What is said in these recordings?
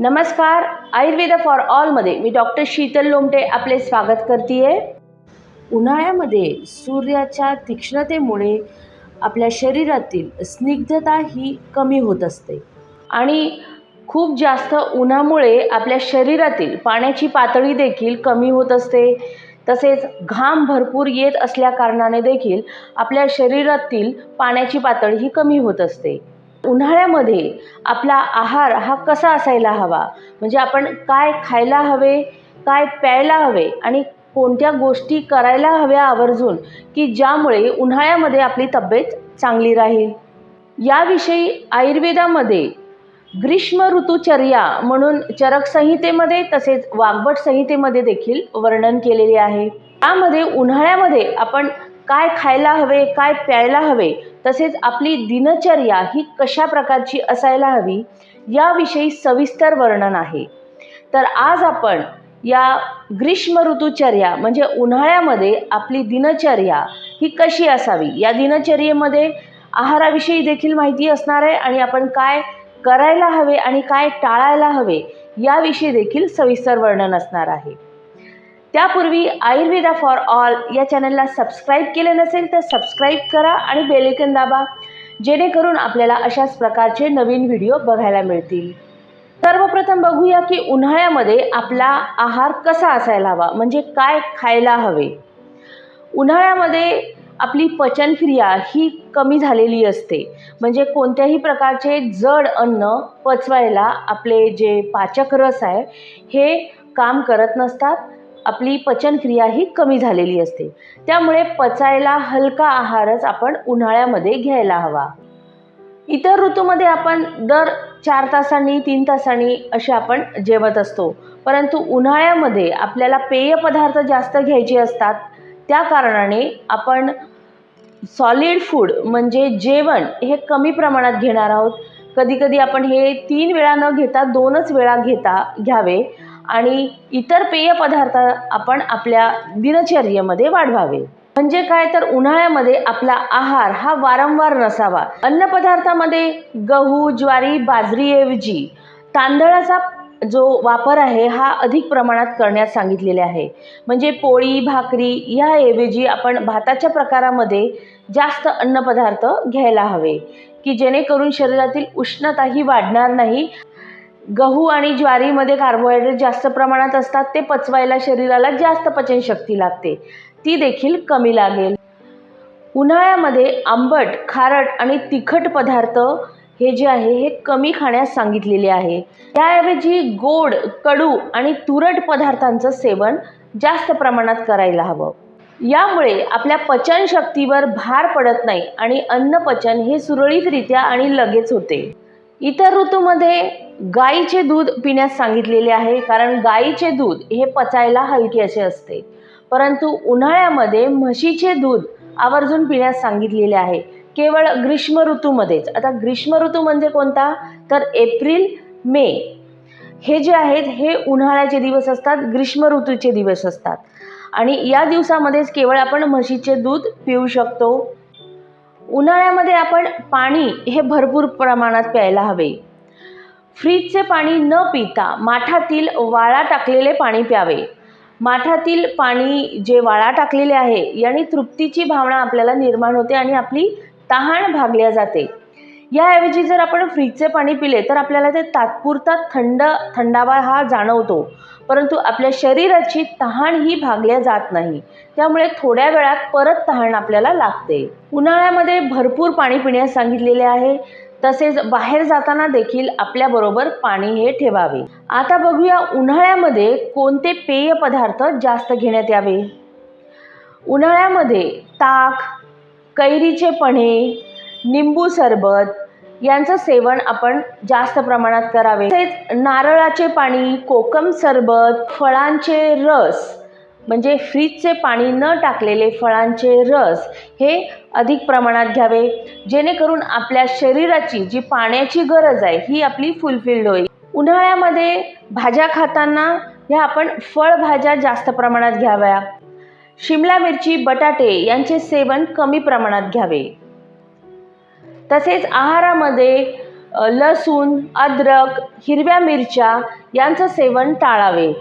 नमस्कार आयुर्वेद फॉर ऑलमध्ये मी डॉक्टर शीतल लोमटे आपले स्वागत करते उन्हाळ्यामध्ये सूर्याच्या तीक्ष्णतेमुळे आपल्या शरीरातील स्निग्धता ही कमी होत असते आणि खूप जास्त उन्हामुळे आपल्या शरीरातील पाण्याची पातळी देखील कमी होत असते. तसेच घाम भरपूर येत असल्या कारणाने देखील आपल्या शरीरातील पाण्याची पातळी ही कमी होत असते. उन्हाळ्यामध्ये आपला आहार हा कसा असायला हवा? म्हणजे आपण काय खायला हवे काय प्यायला हवे आणि कोणत्या गोष्टी करायला हव्या आवर्जून की ज्यामुळे उन्हाळ्यामध्ये आपली तब्येत चांगली राहील? याविषयी आयुर्वेदामध्ये ग्रीष्म ऋतुचर्या म्हणून चरक संहितेमध्ये तसेच वाग्भट संहितेमध्ये देखील वर्णन केलेले आहे. त्यामध्ये उन्हाळ्यामध्ये आपण काय खायला हवे काय प्यायला हवे तसेच आपली दिनचर्या ही कशा प्रकारची असायला हवी याविषयी सविस्तर वर्णन आहे. तर आज आपण या ग्रीष्म ऋतुचर्या म्हणजे उन्हाळ्यामध्ये आपली दिनचर्या ही कशी असावी? या दिनचर्येमध्ये आहाराविषयी देखील माहिती असणार आहे आणि आपण काय करायला हवे आणि काय टाळायला हवे याविषयी देखील सविस्तर वर्णन असणार आहे. त्यापूर्वी आयुर्वेदा फॉर ऑल या चॅनलला सबस्क्राईब केले नसेल तर सबस्क्राईब करा आणि बेलेकन दाबा जेणेकरून आपल्याला अशाच प्रकारचे नवीन व्हिडिओ बघायला मिळतील. सर्वप्रथम बघूया की उन्हाळ्यामध्ये आपला आहार कसा असायला हवा म्हणजे काय खायला हवे. उन्हाळ्यामध्ये आपली पचनक्रिया ही कमी झालेली असते म्हणजे कोणत्याही प्रकारचे जड अन्न पचवायला आपले जे पाचक रस आहे हे काम करत नसतात. आपली पचनक्रिया ही कमी झालेली असते. त्यामुळे पचायला हलका आहारच आपण उन्हाळ्यामध्ये घ्यायला हवा. इतर ऋतूमध्ये आपण दर चार तासांनी तीन तासांनी असे आपण जेवत असतो. परंतु उन्हाळ्यामध्ये आपल्याला पेय पदार्थ जास्त घ्यायचे असतात. त्या कारणाने आपण सॉलिड फूड म्हणजे जेवण हे कमी प्रमाणात घेणार आहोत. कधीकधी आपण हे तीन वेळा न घेता दोनच वेळा घेता घ्यावे. आणि इतर पेय पदार्थ आपण आपल्या दिनचर्येमध्ये वाढवावे. म्हणजे काय? तर उन्हाळ्यामध्ये आपला आहार हा वारंवार नसावा. अन्नपदार्थामध्ये गहू ज्वारी बाजरीऐवजी तांदळाचा जो वापर आहे हा अधिक प्रमाणात करण्यास सांगितलेले आहे. म्हणजे पोळी भाकरी याऐवजी आपण भाताच्या प्रकारामध्ये जास्त अन्नपदार्थ घ्यायला हवे की जेणेकरून शरीरातील उष्णता ही वाढणार नाही गहू आणि ज्वारीमध्ये कार्बोहायड्रेट जास्त प्रमाणात असतात ते पचवायला शरीराला जास्त पचनशक्ती लागते. ती देखील कमी लागेल. उन्हाळ्यामध्ये आंबट खारट आणि तिखट पदार्थ हे जे आहे हे कमी खाण्यास सांगितलेले आहे. त्याऐवजी गोड कडू आणि तुरट पदार्थांचं सेवन जास्त प्रमाणात करायला हवं. यामुळे आपल्या पचनशक्तीवर भार पडत नाही आणि अन्नपचन हे सुरळीतरित्या आणि लगेच होते. इतर ऋतूमध्ये गाईचे दूध पिण्यास सांगितलेले आहे कारण गाईचे दूध हे पचायला हलके असे असते. परंतु उन्हाळ्यामध्ये म्हशीचे दूध आवर्जून पिण्यास सांगितलेले आहे. केवळ ग्रीष्म ऋतूमध्येच. आता ग्रीष्म ऋतू म्हणजे कोणता? तर एप्रिल मे. हे जे आहेत हे उन्हाळ्याचे दिवस असतात ग्रीष्म ऋतूचे दिवस असतात. आणि या दिवसामध्येच केवळ आपण म्हशीचे दूध पिऊ शकतो. उन्हाळ्यामध्ये आपण पाणी हे भरपूर प्रमाणात प्यायला हवे. फ्रीजचे पाणी न पिता माठातील वाळा टाकलेले पाणी प्यावे. माठातील पाणी जे वाळा टाकलेले आहे याने तृप्तीची भावना आपल्याला निर्माण होते आणि आपली तहान भागल्या जाते. याऐवजी जर आपण फ्रीजचे पाणी पिले तर आपल्याला ते तात्पुरता थंड थंडावा हा जाणवतो. परंतु आपल्या शरीराची तहान ही भागल्या जात नाही. त्यामुळे थोड्या वेळात परत तहान आपल्याला लागते. उन्हाळ्यामध्ये भरपूर पाणी पिण्यास सांगितलेले आहे. तसेच बाहेर जाताना देखील आपल्याबरोबर पाणी हे ठेवावे. आता बघूया उन्हाळ्यामध्ये कोणते पेय पदार्थ जास्त घेण्यात यावे? उन्हाळ्यामध्ये ताक कैरीचे पणे निंबू सरबत यांचं सेवन आपण जास्त प्रमाणात करावे. तसेच नारळाचे पाणी कोकम सरबत फळांचे रस म्हणजे फ्रीजचे पाणी न टाकलेले फळांचे रस हे अधिक प्रमाणात घ्यावे. जेणेकरून आपल्या शरीराची जी पाण्याची गरज आहे ही आपली फुलफिल्ड होईल. उन्हाळ्यामध्ये भाज्या खाताना ह्या आपण फळभाज्या जास्त प्रमाणात घ्याव्या. शिमला मिरची बटाटे यांचे सेवन कमी प्रमाणात घ्यावे. तसेच आहारामध्ये लसूण अद्रक हिरव्या मिरच्या यांचं सेवन टाळावे.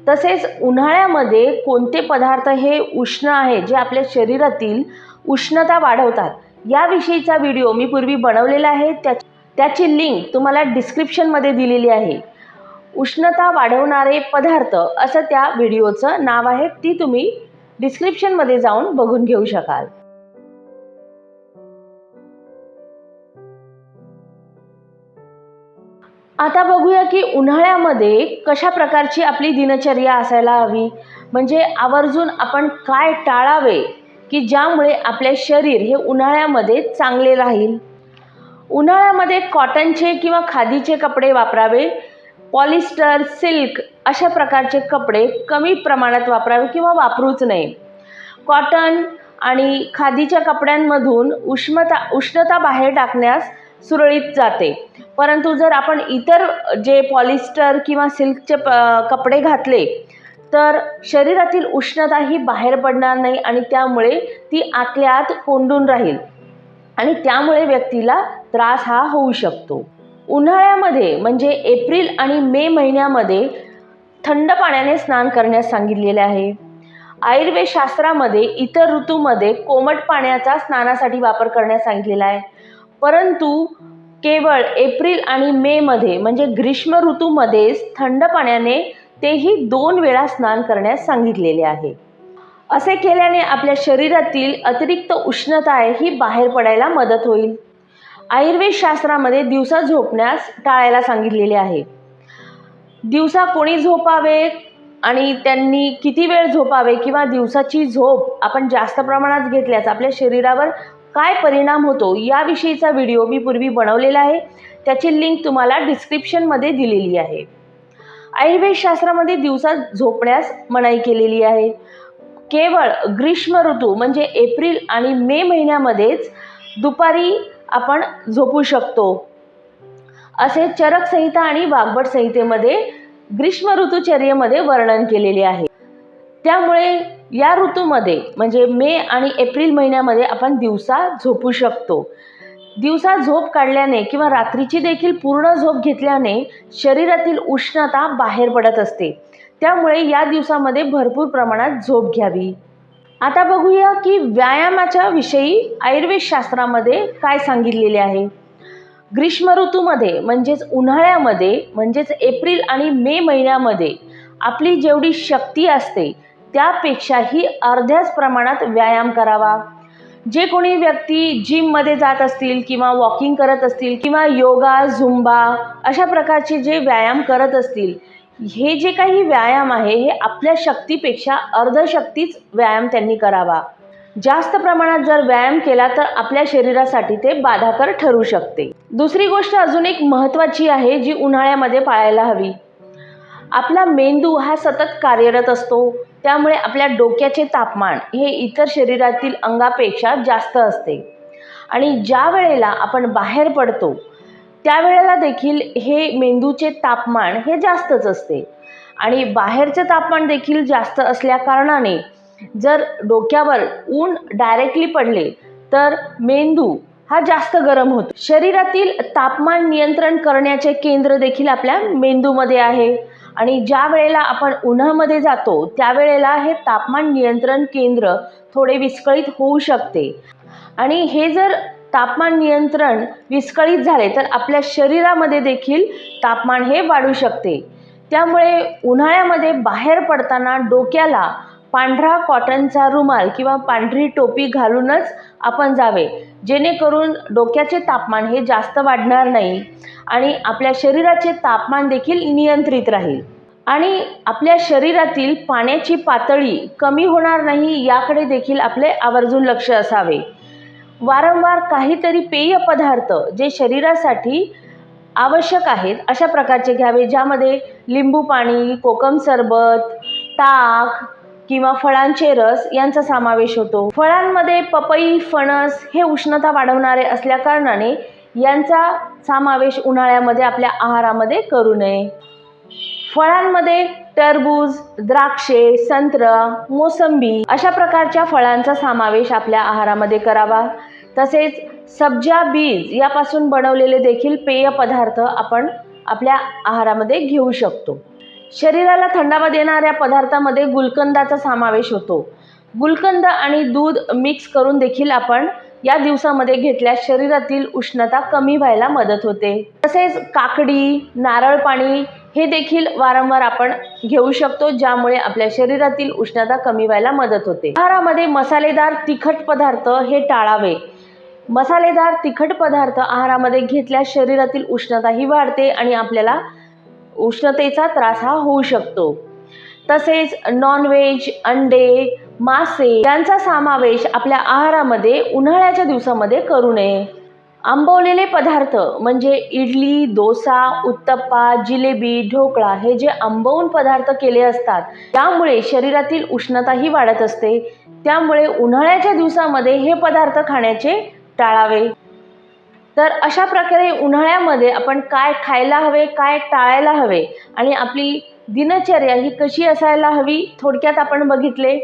तसेच उन्हाळ्यामध्ये कोणते पदार्थ हे उष्ण आहे जे आपल्या शरीरातील उष्णता वाढवतात याविषयीचा व्हिडिओ मी पूर्वी बनवलेला आहे. त्या त्याची लिंक तुम्हाला डिस्क्रिप्शनमध्ये दिलेली आहे. उष्णता वाढवणारे पदार्थ असं त्या व्हिडिओचं नाव आहे ती तुम्ही डिस्क्रिप्शनमध्ये जाऊन बघून घेऊ शकाल. आता बघूया की उन्हाळ्यामध्ये कशा प्रकारची आपली दिनचर्या असायला हवी? म्हणजे आवर्जून आपण काय टाळावे की ज्यामुळे आपले शरीर हे उन्हाळ्यामध्ये चांगले राहील? उन्हाळ्यामध्ये कॉटनचे किंवा खादीचे कपडे वापरावे पॉलिस्टर सिल्क अशा प्रकारचे कपडे कमी प्रमाणात वापरावे किंवा वापरूच नये. कॉटन आणि खादीच्या कपड्यांमधून उष्णता उष्णता बाहेर टाकण्यास सुरळीत जाते. परंतु जर आपण इतर जे पॉलिस्टर किंवा सिल्कचे प कपडे घातले तर शरीरातील उष्णता ही बाहेर पडणार नाही आणि त्यामुळे ती आतल्या आत कोंडून राहील. आणि त्यामुळे व्यक्तीला त्रास हा होऊ शकतो. उन्हाळ्यामध्ये म्हणजे एप्रिल आणि मे महिन्यामध्ये थंड पाण्याने स्नान करण्यास सांगितलेले आहे. आयुर्वेद शास्त्रामध्ये इतर ऋतूमध्ये कोमट पाण्याचा स्नानासाठी वापर करण्यास सांगितलेला आहे. परंतु केवळ एप्रिल आणि मेमध्ये म्हणजे ग्रीष्म ऋतूमध्येच थंड पाण्याने तेही दोन वेळा स्नान करण्यास सांगितलेले आहे. असे केल्याने आपल्या शरीरातील अतिरिक्त उष्णता आहे ही बाहेर पडायला मदत होईल. आयुर्वेद शास्त्रामध्ये दिवसा झोपण्यास टाळायला सांगितलेले आहे. दिवसा कोणी झोपावे आणि त्यांनी किती वेळ झोपावे किंवा दिवसाची झोप आपण जास्त प्रमाणात घेतल्यास आपल्या शरीरावर काय परिणाम होतो याविषयीचा व्हिडिओ मी पूर्वी बनवलेला आहे. त्याची लिंक तुम्हाला डिस्क्रिप्शनमध्ये दिलेली आहे. आयुर्वेदशास्त्रामध्ये दिवसात झोपण्यास मनाई केलेली आहे. केवळ ग्रीष्म ऋतू म्हणजे एप्रिल आणि मे महिन्यामध्येच दुपारी आपण झोपू शकतो. असे चरक संहिता आणि वाघबट संहितेमध्ये ग्रीष्म ऋतुचर्येमध्ये वर्णन केलेले आहे. त्यामुळे या ऋतूमध्ये म्हणजे मे आणि एप्रिल महिन्यामध्ये आपण दिवसा झोपू शकतो. दिवसा झोप काढल्याने किंवा रात्रीची देखील पूर्ण झोप घेतल्याने शरीरातील उष्णता बाहेर पडत असते. त्यामुळे या दिवसामध्ये भरपूर प्रमाणात झोप घ्यावी. आता बघूया की व्यायामाच्या विषयी आयुर्वेद शास्त्रामध्ये काय सांगितलेले आहे. ग्रीष्म ऋतूमध्ये म्हणजेच उन्हाळ्यामध्ये म्हणजेच एप्रिल आणि मे महिन्यामध्ये आपली जेवढी शक्ती असते त्यापेक्षाही अर्ध्याच प्रमाणात व्यायाम करावा. जे कोणी व्यक्ती जिममध्ये जात असतील किंवा वॉकिंग करत असतील किंवा योगा झुंबा अशा प्रकारचे जे व्यायाम करत असतील हे जे काही व्यायाम आहे हे आपल्या शक्तीपेक्षा अर्धशक्तीच व्यायाम त्यांनी करावा. जास्त प्रमाणात जर व्यायाम केला तर आपल्या शरीरासाठी ते बाधाकर ठरू शकते. दुसरी गोष्ट अजून एक महत्त्वाची आहे जी उन्हाळ्यामध्ये पाळायला हवी. आपला मेंदू हा सतत कार्यरत असतो. त्यामुळे आपल्या डोक्याचे तापमान हे इतर शरीरातील अंगापेक्षा जास्त असते. आणि ज्या वेळेला आपण बाहेर पडतो त्यावेळेला देखील हे मेंदूचे तापमान हे जास्तच असते. आणि बाहेरचे तापमान देखील जास्त असल्या कारणाने जर डोक्यावर ऊन डायरेक्टली पडले तर मेंदू हा जास्त गरम होतो. शरीरातील तापमान नियंत्रण करण्याचे केंद्र देखील आपल्या मेंदूमध्ये आहे. आणि ज्या वेळेला आपण उन्हामध्ये जातो त्यावेळेला हे तापमान नियंत्रण केंद्र थोडे विस्कळीत होऊ शकते. आणि हे जर तापमान नियंत्रण विस्कळीत झाले तर आपल्या शरीरामध्ये देखील तापमान हे वाढू शकते. त्यामुळे उन्हाळ्यामध्ये बाहेर पडताना डोक्याला पांढरा कॉटनचा रुमाल किंवा पांढरी टोपी घालूनच आपण जावे. जेणेकरून डोक्याचे तापमान हे जास्त वाढणार नाही आणि आपल्या शरीराचे तापमान देखील नियंत्रित राहील. आणि आपल्या शरीरातील पाण्याची पातळी कमी होणार नाही याकडे देखील आपले आवर्जून लक्ष असावे. वारंवार काहीतरी पेय पदार्थ जे शरीरासाठी आवश्यक आहेत अशा प्रकारचे घ्यावे ज्यामध्ये लिंबू पाणी कोकम सरबत ताक किंवा फळांचे रस यांचा समावेश होतो. फळांमध्ये पपई फणस हे उष्णता वाढवणारे असल्या कारणाने यांचा समावेश उन्हाळ्यामध्ये आपल्या आहारामध्ये करू नये. फळांमध्ये टरबूज द्राक्षे संत्र मोसंबी अशा प्रकारच्या फळांचा समावेश आपल्या आहारामध्ये करावा. तसेच सब्जा बीज यापासून बनवलेले देखील पेय पदार्थ आपण आपल्या आहारामध्ये घेऊ शकतो. शरीराला थंडावा देणाऱ्या पदार्थामध्ये गुलकंदाचा समावेश होतो. गुलकंद आणि दूध मिक्स करून देखील आपण या दिवसामध्ये घेतल्यास शरीरातील उष्णता कमी व्हायला मदत होते. तसेच काकडी नारळ पाणी हे देखील वारंवार आपण घेऊ शकतो ज्यामुळे आपल्या शरीरातील उष्णता कमी व्हायला मदत होते. आहारामध्ये मसालेदार तिखट पदार्थ हे टाळावे. मसालेदार तिखट पदार्थ आहारामध्ये घेतल्यास शरीरातील उष्णताही वाढते आणि आपल्याला उष्णतेचा त्रास हा होऊ शकतो. तसेच नॉनव्हेज अंडे मासे यांचा समावेश आपल्या आहारामध्ये उन्हाळ्याच्या दिवसामध्ये करू नये. आंबवलेले पदार्थ म्हणजे इडली डोसा उत्तप्पा जिलेबी ढोकळा हे जे आंबवून पदार्थ केले असतात त्यामुळे शरीरातील उष्णताही वाढत असते. त्यामुळे उन्हाळ्याच्या दिवसामध्ये हे पदार्थ खाण्याचे टाळावे. तर अशा प्रकारे उन्हाळ्यामध्ये आपण काय खायला हवे काय टाळायला हवे आणि आपली दिनचर्या ही कशी असायला हवी थोडक्यात आपण बघितले.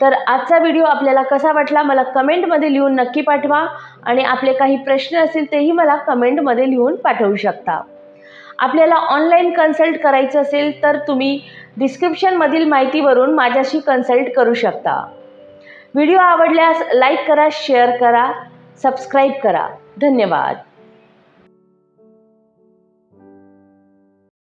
तर आजचा व्हिडिओ आपल्याला कसा वाटला मला कमेंटमध्ये लिहून नक्की पाठवा आणि आपले काही प्रश्न असतील तेही मला कमेंटमध्ये लिहून पाठवू शकता. आपल्याला ऑनलाईन कन्सल्ट करायचं असेल तर तुम्ही डिस्क्रिप्शनमधील माहितीवरून माझ्याशी कन्सल्ट करू शकता. व्हिडिओ आवडल्यास लाईक करा शेअर करा सबस्क्राईब करा. धन्यवाद.